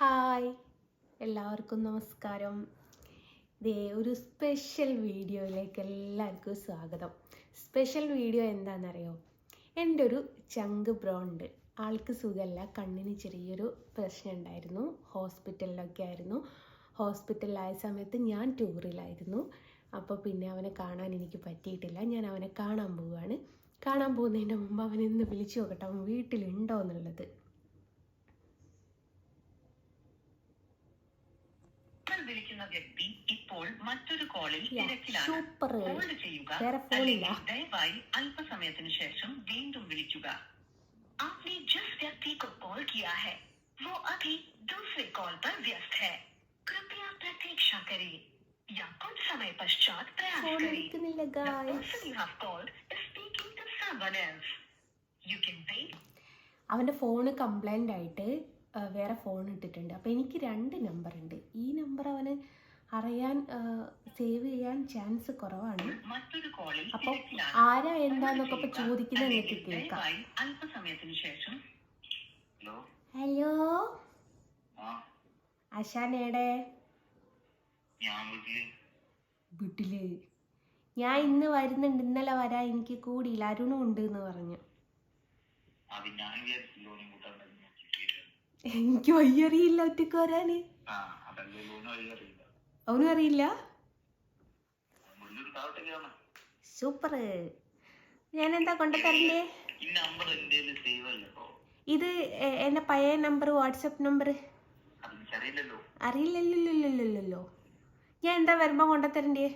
Hi. എല്ലാവർക്കും നമസ്കാരം. ദേ ഒരു സ്പെഷ്യൽ വീഡിയോയിലേക്ക് എല്ലാവർക്കും സ്വാഗതം. സ്പെഷ്യൽ വീഡിയോ എന്താണെന്നറിയോ? എന്റെ ഒരു ചങ്ക് ബ്രോ ഉണ്ട്. ആൾക്ക് സുഖമല്ല. കണ്ണിന് ചെറിയൊരു പ്രശ്നം ഉണ്ടായിരുന്നു. ഹോസ്പിറ്റലിലൊക്കെ ആയിരുന്നു. ഹോസ്പിറ്റലിലായ സമയത്ത് ഞാൻ ടൂറിലായിരുന്നു. അപ്പോൾ പിന്നെ അവനെ കാണാൻ എനിക്ക് പറ്റിയിട്ടില്ല. ഞാൻ അവനെ കാണാൻ പോവുകയാണ്. കാണാൻ പോകുന്നതിന്റെ മുമ്പ് അവനെ ഒന്ന് വിളിച്ചു നോക്കട്ടെ. അവൻ വീട്ടിലുണ്ടോ എന്നുള്ളത്. വിളിക്കുന്ന വ്യക്തി ഇപ്പോൾ മറ്റൊരു കോളിൽ യാ, തിരക്കിലാണ് സൂപ്പർ ഹോൾഡ് ചെയ്യുക വേറെ ഫോണില്ല അല്ലെങ്കിൽ ദയവായി അല്പസമയത്തിന് ശേഷം വീണ്ടും വിളിക്കുക आपने जिस व्यक्ति को कॉल किया है वो अभी दूसरे कॉल पर व्यस्त है कृपया प्रतीक्षा करें या कुछ समय पश्चात प्रयास ഫോൺ करें എടുക്കുന്നില്ല The guys person you have called is speaking to someone else. You can wait അവൻ്റെ ഫോണ് കംപ്ലൈൻ്റ് ആയിട്ട് ആ, വേറെ ഫോൺ ഇട്ടിട്ടുണ്ട്. അപ്പോൾ എനിക്ക് രണ്ട് നമ്പർ ഉണ്ട്. ഈ നമ്പർ അവന് അറിയാൻ സേവ് ചെയ്യാൻ ചാൻസ് കുറവാണ്. അപ്പോൾ ആരാ എന്താന്നൊക്കെ ഇപ്പൊ ചോദിക്കുന്നത് എനിക്ക് കേൾക്കാം. ശേഷം. ഹലോ അശാനേടെ ഞാൻ വീട്ടിൽ. വീട്ടിൽ. ഞാൻ ഇന്ന് വരുന്നുണ്ട്. ഇന്നലെ വരാ എനിക്ക് കൂടിയില്ല. അരുണും ഉണ്ട് എന്ന് പറഞ്ഞു അത് ഞാൻ വിചാരിച്ചു ലോണും കൂട്ടാൻ എനിക്ക് വയ്യറിയില്ല ഒറ്റയ്ക്ക് വരാന്. അവനും അറിയില്ല? സൂപ്പർ. ഞാൻ എന്താ കൊണ്ടുതരണ്ടേ ഇത് എന്റെ പഴയ നമ്പർ വാട്സപ്പ് നമ്പർ? അറിയില്ലല്ലോ. ഞാൻ എന്താ വരുമ്പോ കൊണ്ടുതരണ്ടേ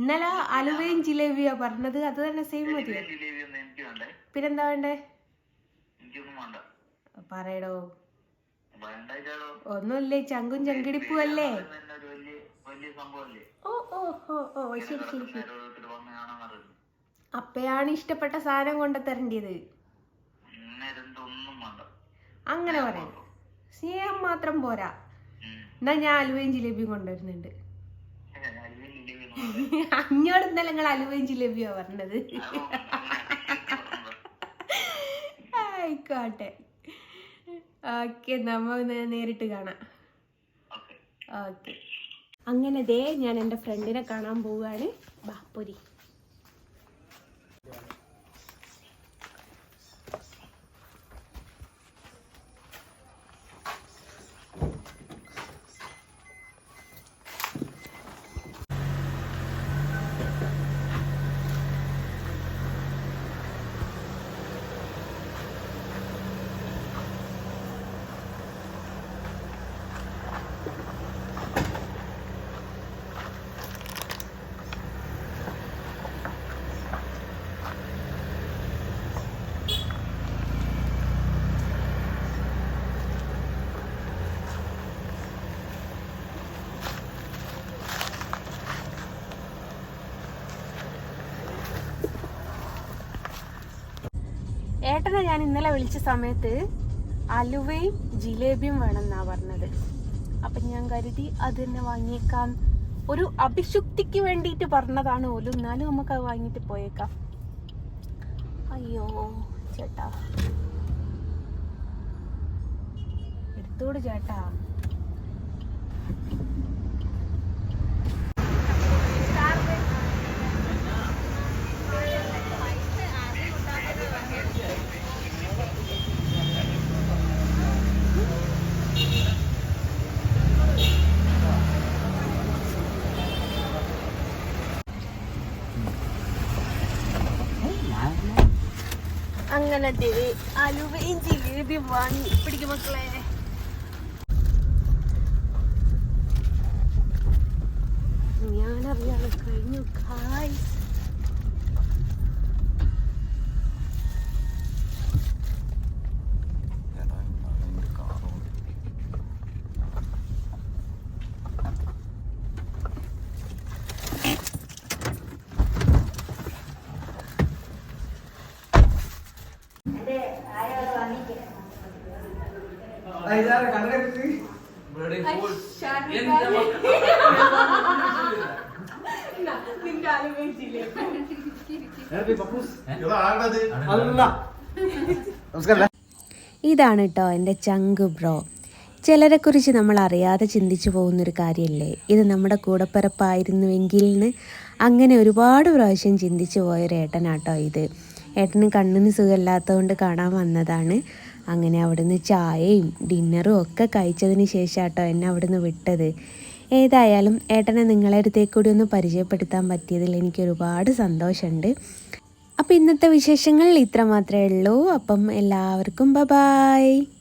ഇന്നലെ അലുവയും ജിലേബിയാ പറഞ്ഞത്. അത് തന്നെ സെയിം മതി പിന്നെന്താ വേണ്ട? പറയടോ. ഒന്നുമില്ലേ ചങ്കും ചങ്കിടിപ്പും അല്ലേ ഓ ഓ ഓ ഓ ശരി ശരി ശരി. അപ്പയാണ് ഇഷ്ടപ്പെട്ട സാധനം ഒന്നും വേണ്ട അങ്ങനെ പറയാം. സ്നേഹം മാത്രം പോരാ. എന്നാ ഞാൻ അലുവയും ജിലേബിയും കൊണ്ടുവരുന്നുണ്ട്. അഞ്ഞോട് ഇന്നലെ നിങ്ങൾ അലുവയും ജിലേബിയാ പറഞ്ഞത്. ആയിക്കോട്ടെ. ഓക്കെ നമ്മ നേ- നേരിട്ട് കാണാം. ഓക്കേ. അങ്ങനെ ദേ ഞാൻ എന്റെ ഫ്രണ്ടിനെ കാണാൻ പോവുകയാണ്. ബാ പൊരി ഏട്ടനെ ഞാൻ ഇന്നലെ വിളിച്ച സമയത്ത് അലുവയും ജിലേബിയും വേണമെന്നാണ് പറഞ്ഞത്. അപ്പം ഞാൻ കരുതി അത് തന്നെ വാങ്ങിയേക്കാം. ഒരു അഭിശുക്തിക്ക് വേണ്ടിയിട്ട് പറഞ്ഞതാണ് ഓലും. എന്നാലും നമുക്ക് അത് വാങ്ങിയിട്ട് പോയേക്കാം. അയ്യോ ചേട്ടാ. എടുത്തോട് ചേട്ടാ. അങ്ങനെ ദേ അലുവയും ജിലേബിയും വാങ്ങി പിടിക്കും മക്കളെ. ഞാനറിയാതെ കഴിഞ്ഞു. കായ് ഇതാണ് കേട്ടോ എന്റെ ചങ്ക് ബ്രോ. ചിലരെ കുറിച്ച് നമ്മൾ അറിയാതെ ചിന്തിച്ചു പോകുന്നൊരു കാര്യമല്ലേ ഇത് നമ്മുടെ കൂടപ്പിറപ്പായിരുന്നുവെങ്കിൽ അങ്ങനെ ഒരുപാട് പ്രാവശ്യം ചിന്തിച്ചു പോയൊരു ഏട്ടനാട്ടോ ഇത്. ഏട്ടന് കണ്ണിന് സുഖമില്ലാത്തതുകൊണ്ട് കാണാൻ വന്നതാണ്. അങ്ങനെ അവിടുന്ന് ചായയും ഡിന്നറും ഒക്കെ കഴിച്ചതിന് ശേഷം കേട്ടോ എന്നെ അവിടുന്ന് വിട്ടത്. ഏതായാലും ഏട്ടനെ നിങ്ങളുടെ അടുത്തേക്ക് കൂടി ഒന്ന് പരിചയപ്പെടുത്താൻ പറ്റിയതിൽ എനിക്ക് ഒരുപാട് സന്തോഷമുണ്ട്. അപ്പോൾ ഇന്നത്തെ വിശേഷങ്ങൾ ഇത്ര മാത്രമേ ഉള്ളൂ. അപ്പം എല്ലാവർക്കും ബ ബായ്